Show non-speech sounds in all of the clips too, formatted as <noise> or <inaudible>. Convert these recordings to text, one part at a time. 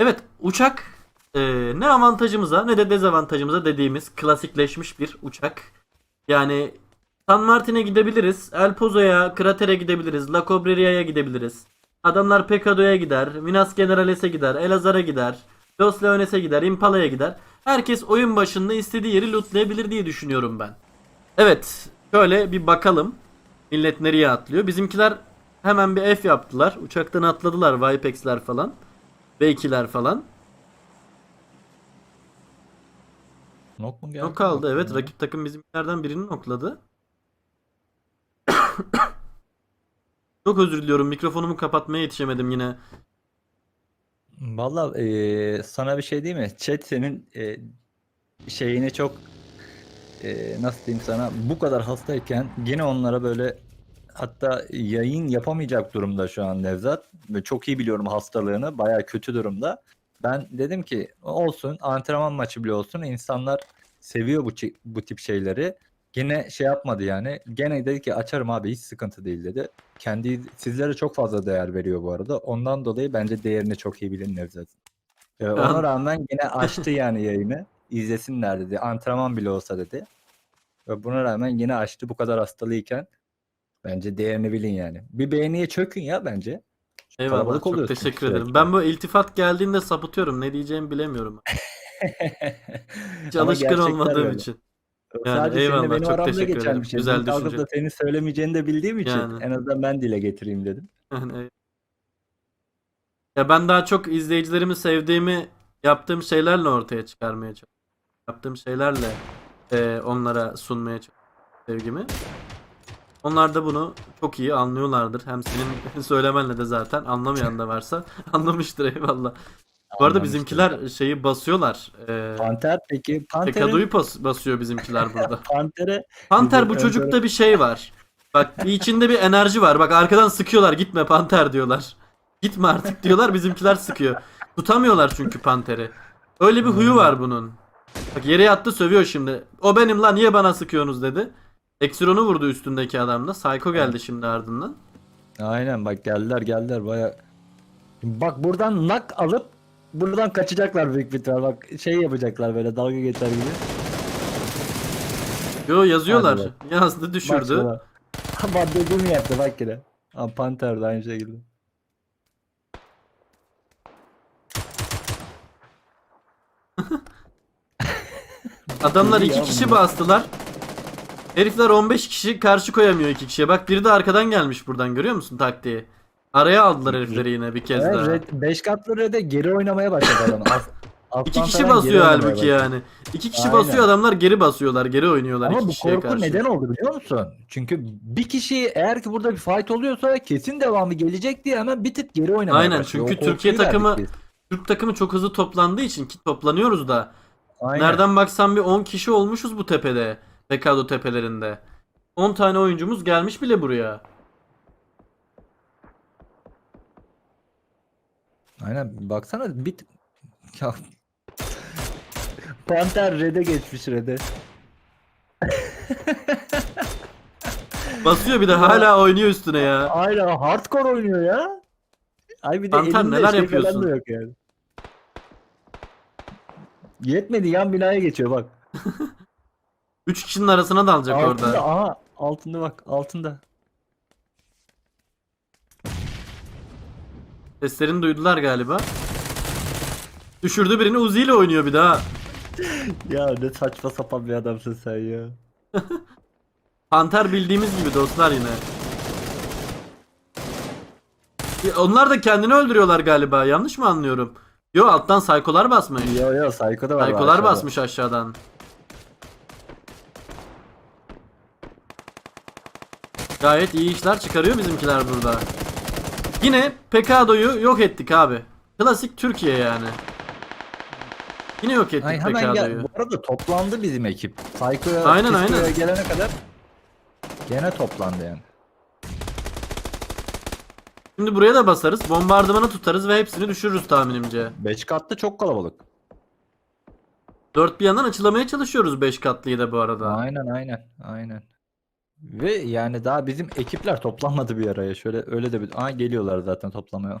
Evet uçak e, ne avantajımıza ne de dezavantajımıza dediğimiz klasikleşmiş bir uçak. Yani San Martin'e gidebiliriz. El Pozo'ya, Krater'e gidebiliriz. La Cobreria'ya gidebiliriz. Adamlar Pecado'ya gider. Minas Generales'e gider. Elazığ'a gider. Los Leones'e gider. Impala'ya gider. Herkes oyun başında istediği yeri lootlayabilir diye düşünüyorum ben. Evet. Şöyle bir bakalım. Millet nereye atlıyor? Bizimkiler hemen bir F yaptılar. Uçaktan atladılar. Vipex'ler falan. V2'ler falan. Nok mu geldi? Nok kaldı Nok evet. Rakip takım bizimkilerden birini nokladı. <coughs> Çok özür diliyorum. Mikrofonumu kapatmaya yetişemedim yine. Valla eee, sana bir şey diyeyim mi? Chat senin eee, şeyini çok eee, nasıl diyeyim sana bu kadar hastayken yine onlara böyle hatta yayın yapamayacak durumda şu an Nevzat. Ve çok iyi biliyorum hastalığını. Baya kötü durumda. Ben dedim ki olsun antrenman maçı bile olsun insanlar seviyor bu bu tip şeyleri. Gene şey yapmadı yani. Gene dedi ki açarım abi hiç sıkıntı değil dedi. Kendi sizlere çok fazla değer veriyor bu arada. Ondan dolayı bence değerini çok iyi bilin Nevzat. Ee, ona rağmen yine açtı yani yayını. İzlesinler dedi. Antrenman bile olsa dedi. Ve buna rağmen yine açtı bu kadar hastalıyken. Bence değerini bilin yani. Bir beğeniye çökün ya bence. Eyvallah. Çok oluyorsun teşekkür ederim. Ben bu iltifat geldiğinde sapıtıyorum. Ne diyeceğimi bilemiyorum. <laughs> Hiç Ama alışkın gerçekler olmadığım öyle. için. Sadece eyvallah, seninle benim çok aramda teşekkür geçen ederim. bir şey. Güzel kalkıp düşünce. da senin söylemeyeceğini de bildiğim için Yani. en azından ben dile getireyim dedim. Yani, ya ben daha çok izleyicilerimi sevdiğimi yaptığım şeylerle ortaya çıkarmaya çalışıyorum. Yaptığım şeylerle e, onlara sunmaya çalışıyorum sevgimi. Onlar da bunu çok iyi anlıyorlardır. Hem senin <laughs> söylemenle de zaten anlamayan da varsa <laughs> anlamıştır eyvallah. Bu arada bizimkiler şeyi basıyorlar. E, Panter peki Panter'in Pekado'yu bas- basıyor bizimkiler burada. <laughs> Panter'e Panter bu çocukta bir şey var. Bak bir içinde bir enerji var. Bak arkadan sıkıyorlar. Gitme Panter diyorlar. Gitme artık diyorlar. Bizimkiler sıkıyor. Tutamıyorlar çünkü Panter'i. Öyle bir huyu var bunun. Bak yere yattı sövüyor şimdi. O benim lan niye bana sıkıyorsunuz dedi. Eksiron'u vurdu üstündeki adamla. Psycho geldi şimdi ardından. Aynen bak geldiler geldiler baya. Bak buradan nak alıp buradan kaçacaklar büyük bir ihtimal. Bak şey yapacaklar böyle dalga geçer gibi. Yo yazıyorlar. Hadi Yazdı düşürdü. <laughs> Bak dediğimi yaptı bak yine. Ha, Panther de aynı şekilde. Adamlar iki kişi bastılar. Herifler 15 kişi karşı koyamıyor iki kişiye. Bak biri de arkadan gelmiş buradan görüyor musun taktiği? Araya aldılar herifleri yine bir kez daha. Evet, 5 katlı red'e geri oynamaya başladı adam. As- <laughs> İki kişi basıyor halbuki yani. İki kişi Aynen. basıyor adamlar geri basıyorlar. Geri oynuyorlar Ama iki bu kişiye korku karşı. neden oldu biliyor musun? Çünkü bir kişi eğer ki burada bir fight oluyorsa kesin devamı gelecek diye hemen bir tık geri oynamaya Aynen, başlıyor. çünkü O Türkiye korkuyu takımı- biz. Türk takımı çok hızlı toplandığı için ki toplanıyoruz da. Aynen. Nereden baksan bir 10 kişi olmuşuz bu tepede. Pekado tepelerinde. 10 tane oyuncumuz gelmiş bile buraya. Aynen baksana bir tık- ya Panter red'e geçmiş red'e. Basıyor bir de hala oynuyor üstüne ya. Aynen hardcore oynuyor ya. Ay bir de Panter, elinde neler şey yapıyorsun? falan da yok yani. Yetmedi yan binaya geçiyor bak. <laughs> 3 kişinin arasına dalacak altında orada. aha altında bak altında. Seslerini duydular galiba. Düşürdü birini Uzi ile oynuyor bir daha. <laughs> Ya ne saçma sapan bir adamsın sen ya. <laughs> Panter bildiğimiz gibi dostlar yine. Ya Onlar da kendini öldürüyorlar galiba. Yanlış mı anlıyorum? Yo alttan saykolar basmış. Yo yo Psycho da var. Saykolar aşağıda. basmış aşağıdan. Gayet iyi işler çıkarıyor bizimkiler burada. Yine Pekado'yu yok ettik abi. Klasik Türkiye yani. Yine yok ettik Ay hemen gel. Pekado'yu. Bu arada toplandı bizim ekip. Psycho'ya Aynen, Psycho'ya aynen. gelene kadar gene toplandı yani. Şimdi buraya da basarız. Bombardımana tutarız ve hepsini düşürürüz tahminimce. 5 katlı çok kalabalık. Dört bir yandan açılamaya çalışıyoruz 5 katlıyı da bu arada. Aynen aynen aynen. Ve yani daha bizim ekipler toplanmadı bir araya. Şöyle öyle de bir... Aa geliyorlar zaten toplamaya.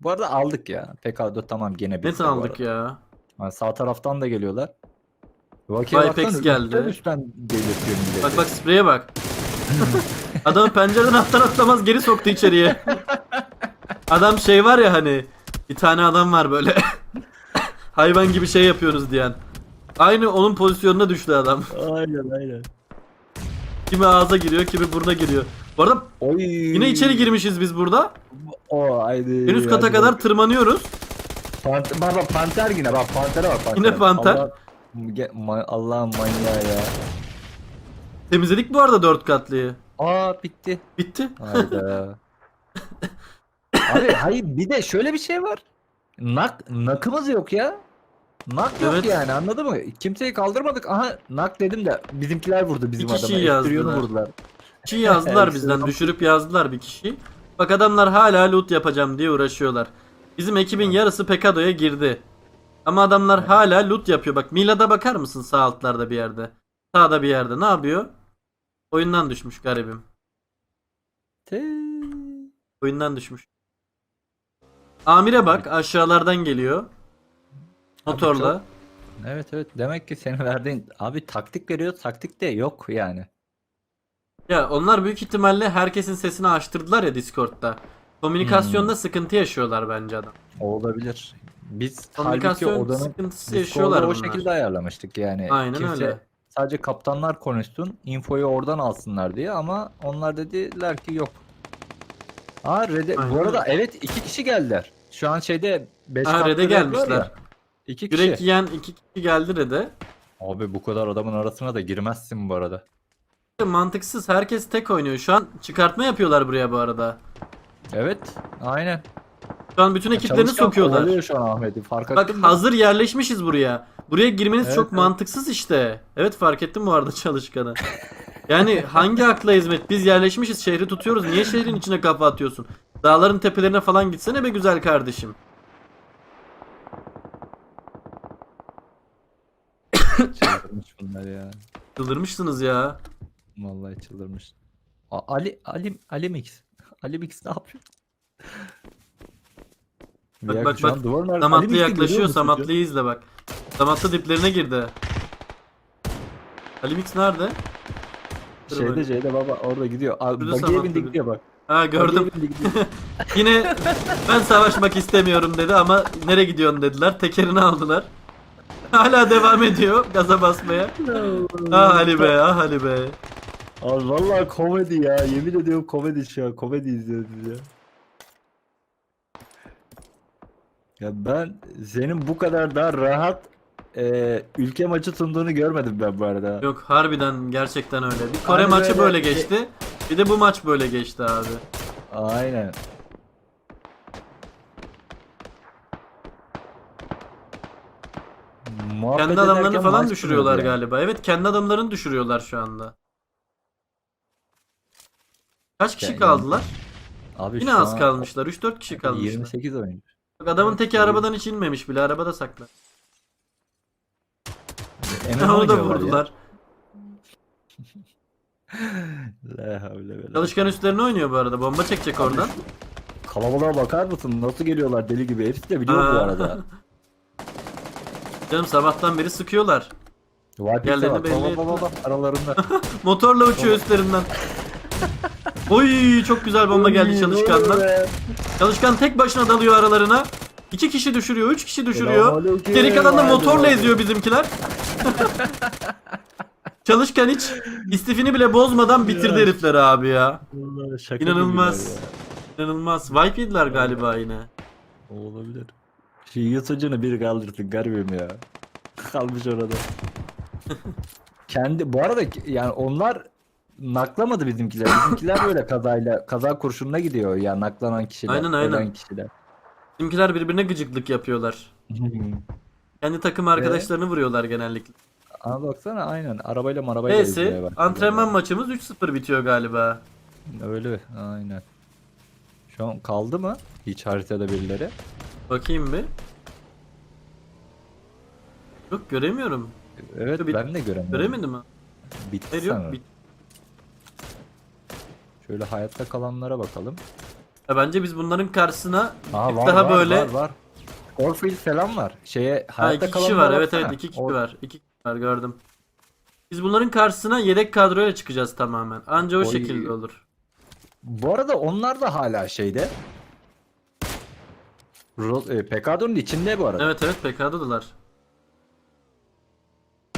Bu arada aldık ya. PK4 tamam gene Net bizde bu aldık ya. Ha, sağ taraftan da geliyorlar. Vipex geldi. Üstten delirtiyor milleti. Bak bak spreye bak. <laughs> Adamı pencereden atlar atlamaz geri soktu içeriye. Adam şey var ya hani bir tane adam var böyle <laughs> hayvan gibi şey yapıyoruz diyen. Aynı onun pozisyonuna düştü adam. Aynen aynen. Kimi ağza giriyor, kimi buruna giriyor. Bu arada Oy. yine içeri girmişiz biz burada. O haydi. En üst kata hadi kadar bak. tırmanıyoruz. Pant bak bak panter yine bak pantere bak panter. Yine panter. Allah, Ge- ma- Allah'ın manyağı ya. Temizledik bu arada dört katlıyı. Aa bitti. Bitti. Hayda. <laughs> Abi hayır bir de şöyle bir şey var. Nak nakımız yok ya. Nak yok Evet. yani anladın mı? Kimseyi kaldırmadık. Aha nak dedim de bizimkiler vurdu bizim Bir kişiyi adama. yazdılar. Vurdular. Kişi yazdılar <laughs> bizden. Düşürüp yazdılar bir kişi. Bak adamlar hala loot yapacağım diye uğraşıyorlar. Bizim ekibin yarısı Pekado'ya girdi. Ama adamlar hala loot yapıyor. Bak Mila'da bakar mısın sağ altlarda bir yerde? Sağda bir yerde. Ne yapıyor? Oyundan düşmüş garibim. Te- Oyundan düşmüş. Amire bak aşağılardan geliyor. Motorla. Evet evet demek ki senin verdiğin abi taktik veriyor taktik de yok yani. Ya onlar büyük ihtimalle herkesin sesini açtırdılar ya Discord'da. Komünikasyonda sıkıntı yaşıyorlar bence adam. Olabilir. Biz halbuki Komünikasyon odanın sıkıntısı Discord'u yaşıyorlar o bunlar. şekilde ayarlamıştık yani. Aynen Kimse- öyle. Sadece kaptanlar konuşsun, infoyu oradan alsınlar diye ama onlar dediler ki yok. Aa Red'e Aynen bu arada evet iki kişi geldiler. Şu an şeyde 5 Ha, Red'e gelmişler. İki kişi. Yürek yiyen iki kişi geldi de. Abi bu kadar adamın arasına da girmezsin bu arada. Mantıksız. Herkes tek oynuyor. Şu an çıkartma yapıyorlar buraya bu arada. Evet, aynen. Şu an bütün ekiplerini Çalışkan sokuyorlar. kovalıyor şu an Ahmet'i. Fark Bak ettin mi? hazır yerleşmişiz buraya. Buraya girmeniz Evet, çok evet. mantıksız işte. Evet fark ettim bu arada <laughs> çalışkanı. Yani hangi akla hizmet? Biz yerleşmişiz, şehri tutuyoruz. Niye şehrin içine kafa atıyorsun? Dağların tepelerine falan gitsene be güzel kardeşim. Çıldırmış bunlar ya. Çıldırmışsınız ya. Vallahi çıldırmış. A- Ali Ali Ali Mix. <laughs> Ali Mix ne yapıyor? Bak, bak, şu an bak. Samatlı görüyor yaklaşıyor. musun Samatlı'yı izle bak. Samatlı diplerine girdi. Ali Mix nerede? Şeyde şeyde baba orada gidiyor. Abi Şurada bagiye Samatlı bindi bir- gidiyor bak. Ha gördüm. Bagiye bindi gidiyor. <laughs> Yine ben savaşmak istemiyorum dedi ama nereye gidiyorsun dediler. Tekerini aldılar. <laughs> Hala devam ediyor gaza basmaya. Ah Ali be, ah Ali be. Abi vallahi komedi ya. Yemin ediyorum komedi şu an. Komedi izliyoruz ya. Ya ben senin bu kadar daha rahat e, ülke maçı sunduğunu görmedim ben bu arada. Yok harbiden gerçekten öyle. Bir Kore Hani maçı böyle- böyle geçti. Bir de bu maç böyle geçti abi. Aynen. Muhabbet Kendi adamlarını ederken falan maç düşürüyorlar yani. galiba. Evet kendi adamlarını düşürüyorlar şu anda. Kaç kişi Yani- kaldılar? Abi Yine şu az an kalmışlar. 3-4 kişi kalmışlar. 28 oyuncu. Bak adamın teki arabadan hiç inmemiş bile. Arabada saklı. <laughs> Onu da oynuyorlar ya. vurdular. <laughs> La havle ve la. Çalışkan üstlerine oynuyor bu arada. Bomba çekecek oradan. Kalabalığa bakar mısın? Nasıl geliyorlar deli gibi. Hepsi de biliyor bu arada. <laughs> Canım sabahtan beri sıkıyorlar. Yerlerini bak. belli Baba ettiler. baba baba aralarında. <laughs> Motorla uçuyor üstlerinden. Oy çok güzel bomba geldi çalışkandan. Çalışkan tek başına dalıyor aralarına. İki kişi düşürüyor, üç kişi düşürüyor. Selamünaleyküm. Geri kalan da motorla eziyor bizimkiler. <laughs> Çalışkan hiç istifini bile bozmadan bitirdi herifleri abi ya. Şaka İnanılmaz. gibiler İnanılmaz. Wipe yediler galiba yine. ya. Olabilir. Şu yutucunu bir kaldırsın garibim ya. Kalmış orada. <laughs> Kendi bu arada yani onlar naklamadı bizimkiler. Bizimkiler böyle kazayla kaza kurşununa gidiyor ya naklanan kişiler. Aynen, aynen. kişiler. Bizimkiler birbirine gıcıklık yapıyorlar. <laughs> Kendi takım arkadaşlarını vuruyorlar genellikle. Ana baksana aynen arabayla marabayla Neyse antrenman maçımız 3-0 bitiyor galiba. Öyle aynen. Şu an kaldı mı hiç haritada birileri? Bakayım bir. Yok göremiyorum. Evet Bit- ben de göremiyorum. Göremedim mi? Bitti Hayır yok. sanırım. bit- Şöyle hayatta kalanlara bakalım. Ya bence biz bunların karşısına bir var, daha var, böyle var, var. Scorfield falan var. Şeye ha, hayatta iki kişi kalanlara var. Evet baksana. evet iki kişi O- var. İki kişi var gördüm. Biz bunların karşısına yedek kadroyla çıkacağız tamamen. Anca o Oy. şekilde olur. Bu arada onlar da hala şeyde. Ro- e, Pekado'nun içinde bu arada. Evet evet PK'dadılar.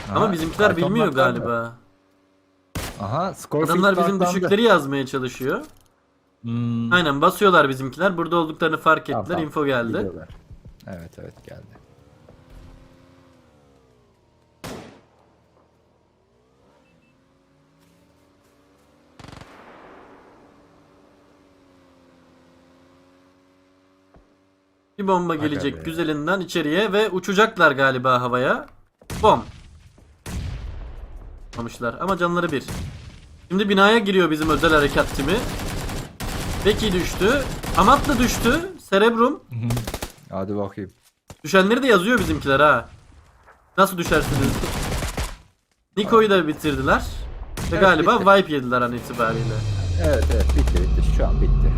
Aha, Ama bizimkiler karton bilmiyor marklar da. galiba. Aha Scorfield Adamlar bizim düşükleri yazmaya çalışıyor. Hmm, Aynen basıyorlar bizimkiler. Burada olduklarını fark ettiler. Tamam. Info geldi. biliyorlar. Evet evet geldi. Bir bomba Aga gelecek be. güzelinden içeriye ve uçacaklar galiba havaya. Bom. Almışlar ama canları bir. Şimdi binaya giriyor bizim özel harekat timi. Becky düştü. Amat da düştü. Cerebrum. Hadi bakayım. Düşenleri de yazıyor bizimkiler ha. Nasıl düşersiniz? Niko'yu da bitirdiler. Ve Evet, galiba bitti. wipe yediler an itibariyle. Evet evet bitti bitti. Şu an bitti.